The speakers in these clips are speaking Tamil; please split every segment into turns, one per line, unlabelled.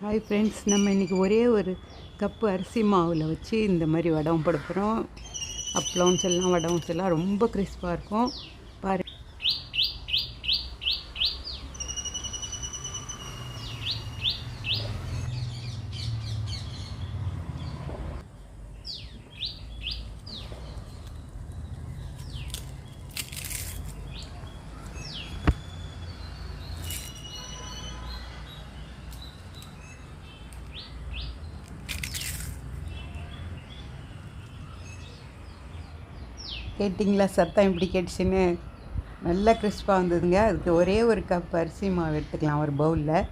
ஹாய் ஃப்ரெண்ட்ஸ் நம்ம இன்றைக்கி ஒரே ஒரு கப்பு அரிசி மாவில் வச்சு இந்த மாதிரி வடம் போட போகிறோம் அப்ளவுன்ஸ் எல்லாம் வடவுன்ஸ் எல்லாம் ரொம்ப கிறிஸ்பாக இருக்கும். கேட்டிங்களா சத்தம் எப்படி கேட்டுச்சுன்னு? நல்லா கிறிஸ்பாக வந்ததுங்க. அதுக்கு ஒரே ஒரு கப் அரிசி மாவு எடுத்துக்கலாம் ஒரு பவுலில்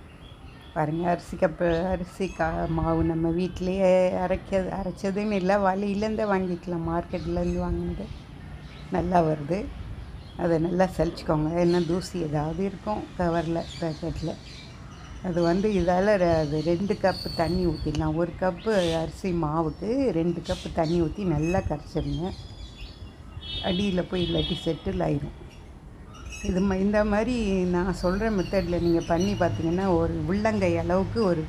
பாருங்கள் அரிசி கப்பு அரிசி கா மாவு நம்ம வீட்டிலையே அரைக்க அரைச்சதுன்னு இல்லை வழியிலேருந்தே வாங்கிக்கலாம். மார்க்கெட்லேருந்து வாங்கினது நல்லா வருது. அதை நல்லா சலிச்சுக்கோங்க. என்ன தூசி ஏதாவது இருக்கும் கவரில் பேக்கெட்டில் அது வந்து இதால் அது ரெண்டு கப்பு தண்ணி ஊற்றிடலாம் ஒரு கப்பு அரிசி மாவுக்கு ரெண்டு கப்பு தண்ணி ஊற்றி நல்லா கரைச்சிருங்க. அடியில் போய் இல்லாட்டி செட்டில் ஆயிரும். இது இந்த மாதிரி நான் சொல்கிற மெத்தடில் நீங்கள் பண்ணி பார்த்தீங்கன்னா ஒரு உள்ளங்கை அளவுக்கு ஒரு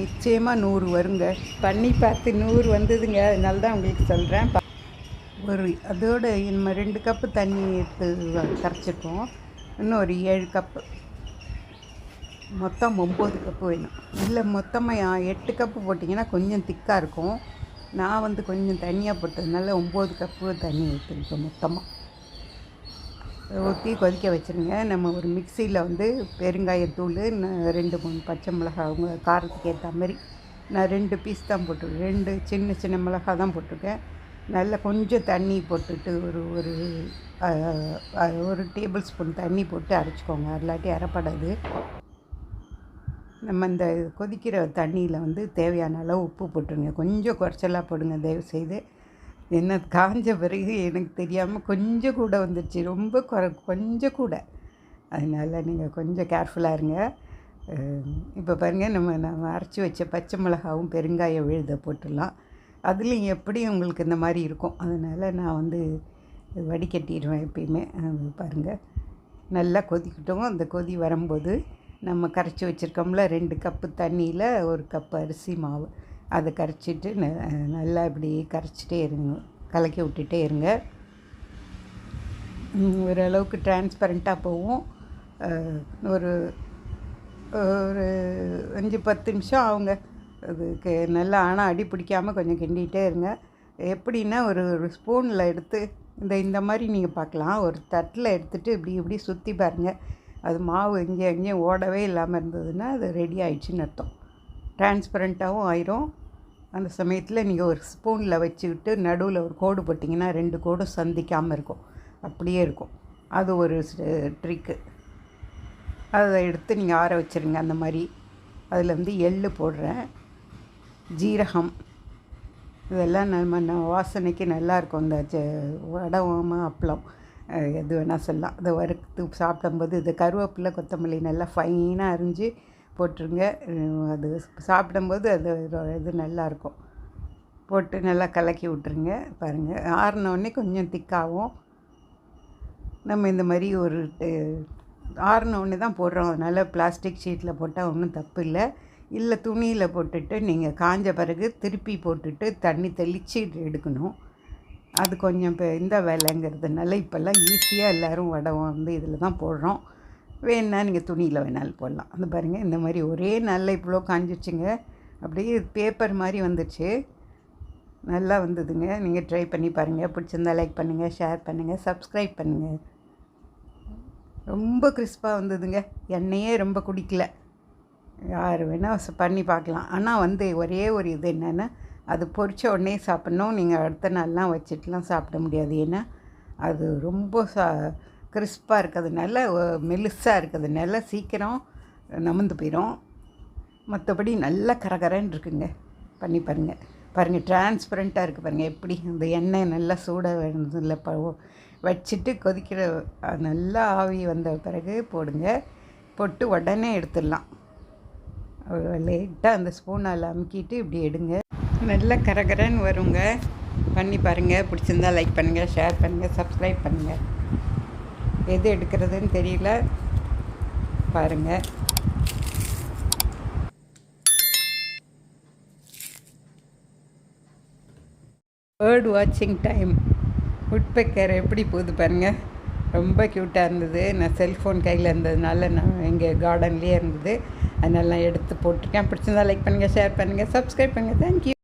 நிச்சயமாக நூறு வருங்க. பண்ணி பார்த்து நூறு வந்ததுங்க. அதனால தான் உங்களுக்கு சொல்கிறேன் ஒரு அதோட நம்ம ரெண்டு கப்பு தண்ணி எடுத்து கரைச்சிருக்கோம். இன்னும் ஒரு ஏழு கப்பு மொத்தம் ஒம்பது கப்பு வேணும். இல்லை மொத்தமாக எட்டு கப்பு போட்டிங்கன்னா கொஞ்சம் திக்காக இருக்கும். நான் வந்து கொஞ்சம் தனியாக போட்டதுனால ஒம்பது கப்பு தண்ணி ஊற்றிருக்கேன் மொத்தமாக ஊற்றி கொதிக்க வச்சுருங்க. நம்ம ஒரு மிக்சியில் வந்து பெருங்காயத்தூள் ரெண்டு மூணு பச்சை மிளகாய் அவங்க காரத்துக்கு ஏற்ற மாதிரி நான் ரெண்டு பீஸ் தான் போட்டிருக்கேன். ரெண்டு சின்ன சின்ன மிளகாய் தான் போட்டிருக்கேன். நல்லா கொஞ்சம் தண்ணி போட்டுட்டு ஒரு ஒரு ஒரு டேபிள் ஸ்பூன் தண்ணி போட்டு அரைச்சிக்கோங்க. இல்லாட்டி அரைப்படாது. நம்ம இந்த கொதிக்கிற தண்ணியில் வந்து தேவையான அளவு உப்பு போட்டுருங்க. கொஞ்சம் குறைச்சலாக போடுங்க தயவு செய்து என்ன காஞ்ச பிறகு எனக்கு தெரியாமல் கொஞ்சம் கூட வந்துடுச்சு ரொம்ப குறை கொஞ்சம் கூட. அதனால் நீங்கள் கொஞ்சம் கேர்ஃபுல்லாக இருங்க. இப்போ பாருங்கள் நம்ம நம்ம அரைச்சி வச்ச பச்சை மிளகாவும் பெருங்காயம் விழுத போட்டுடலாம். அதுலேயும் எப்படியும் உங்களுக்கு இந்த மாதிரி இருக்கும். அதனால் நான் வந்து வடிகட்டிடுவேன் எப்பயுமே. அது பாருங்கள் நல்லா கொதிக்கட்டும். அந்த கொதி வரும்போது நம்ம கரைச்சி வச்சுருக்கோம்ல ரெண்டு கப்பு தண்ணியில் ஒரு கப் அரிசி மாவு. அதை கரைச்சிட்டு ந- நல்லா இப்படி கரைச்சிட்டே இருங்க. கலக்கி விட்டுட்டே இருங்க. ஓரளவுக்கு டிரான்ஸ்பரண்ட்டாக போகும். ஒரு ஒரு அஞ்சு பத்து நிமிஷம் ஆகுங்க. அதுக்கு நல்லா ஆனால் அடி பிடிக்காமல் கொஞ்சம் கிண்டிகிட்டே இருங்க. எப்படின்னா ஒரு ஒரு ஸ்பூனில் எடுத்து இந்த இந்த மாதிரி நீங்கள் பார்க்கலாம். ஒரு தட்டில் எடுத்துகிட்டு இப்படி இப்படி சுற்றி பாருங்கள் அது மாவு இங்கே எங்கேயும் ஓடவே இல்லாமல் இருந்ததுன்னா அது ரெடி ஆயிடுச்சுன்னு அர்த்தம். டிரான்ஸ்பரண்ட்டாகவும் ஆயிரும். அந்த சமயத்தில் நீங்கள் ஒரு ஸ்பூனில் வச்சுக்கிட்டு நடுவில் ஒரு கோடு போட்டிங்கன்னா ரெண்டு கோடும் சந்திக்காமல் இருக்கும். அப்படியே இருக்கும். அது ஒரு ட்ரிக்கு அதை எடுத்து நீங்கள் ஆற வச்சுருங்க அந்த மாதிரி. அதில் வந்து எள்ளு போடுறேன். ஜீரகம். இதெல்லாம் நம்ம வாசனைக்கு நல்லாயிருக்கும் இந்த ஜ வடம் அப்பளம். எது வேணால் சொல்லலாம். அதை வறுத்து சாப்பிடும்போது இது கருவேப்பிலை கொத்தமல்லி நல்லா ஃபைனாக அரிஞ்சு போட்டுருங்க. அது சாப்பிடும்போது அது இது நல்லாயிருக்கும் போட்டு நல்லா கலக்கி விட்ருங்க பாருங்கள் ஆறினோடனே கொஞ்சம் திக்காகும் நம்ம இந்த மாதிரி ஒரு ஆறினோடனே தான் போடுறோம். அதனால் பிளாஸ்டிக் ஷீட்டில் போட்டால் ஒன்றும் தப்பு இல்லை. இல்லை துணியில் போட்டுட்டு நீங்கள் காஞ்ச பிறகு திருப்பி போட்டுட்டு தண்ணி தெளித்து எடுக்கணும். அது கொஞ்சம் இப்போ இந்த வேலைங்கிறதுனால இப்போல்லாம் ஈஸியாக எல்லோரும் வடம் வந்து இதில் தான் போடுறோம். வேணா நீங்கள் துணியில் வேணாலும் போடலாம். அந்த பாருங்கள் இந்த மாதிரி ஒரே நாளில் இவ்வளோ காஞ்சிச்சுங்க அப்படியே பேப்பர் மாதிரி வந்துச்சு நல்லா வந்ததுங்க. நீங்கள் ட்ரை பண்ணி பாருங்கள் பிடிச்சிருந்தா லைக் பண்ணுங்கள் ஷேர் பண்ணுங்கள் சப்ஸ்கிரைப் பண்ணுங்கள் ரொம்ப கிறிஸ்பாக வந்ததுங்க. எண்ணெயே ரொம்ப குடிக்கல. யார் வேணால் பண்ணி பார்க்கலாம். ஆனால் வந்து ஒரே ஒரு இது என்னென்னா அது பொரிச்ச உடனே சாப்பிட்ணும். நீங்கள் அடுத்த நாள்லாம் வச்சுட்டுலாம் சாப்பிட முடியாது. ஏன்னா அது ரொம்ப சா கிறிஸ்பாக இருக்கிறதுனால மெலுசாக மெலிசாக இருக்கிறதுனால சீக்கிரம் நமுந்து போயிடும். மற்றபடி நல்லா கரகரன்னு இருக்குங்க. பண்ணி பாருங்கள் பாருங்கள் டிரான்ஸ்பரண்ட்டாக இருக்குது பாருங்கள் எப்படி அந்த எண்ணெய் நல்லா சூடாக இல்லை ப வச்சுட்டு கொதிக்கிற நல்லா ஆவி வந்த பிறகு போடுங்க. போட்டு உடனே எடுத்துடலாம். லைட்டாக அந்த ஸ்பூனால் அமுக்கிட்டு இப்படி எடுங்க. நல்ல கரகரன்னு வருங்க. பண்ணி பாருங்கள் பிடிச்சிருந்தா லைக் பண்ணுங்கள் ஷேர் பண்ணுங்கள் சப்ஸ்கிரைப் பண்ணுங்கள் எது எடுக்கிறதுன்னு தெரியல. பாருங்கள் பேர்டு வாட்சிங் டைம் உட்பெக்கர் எப்படி போகுது பாருங்கள் ரொம்ப க்யூட்டாக இருந்தது. நான் செல்ஃபோன் கையில் இருந்ததுனால நான் எங்கள் கார்டன்லேயே இருந்தது. அதனால் நான் எடுத்து போட்டிருக்கேன் பிடிச்சிருந்தா லைக் பண்ணுங்கள் ஷேர் பண்ணுங்கள் சப்ஸ்கிரைப் பண்ணுங்கள் தேங்க்யூ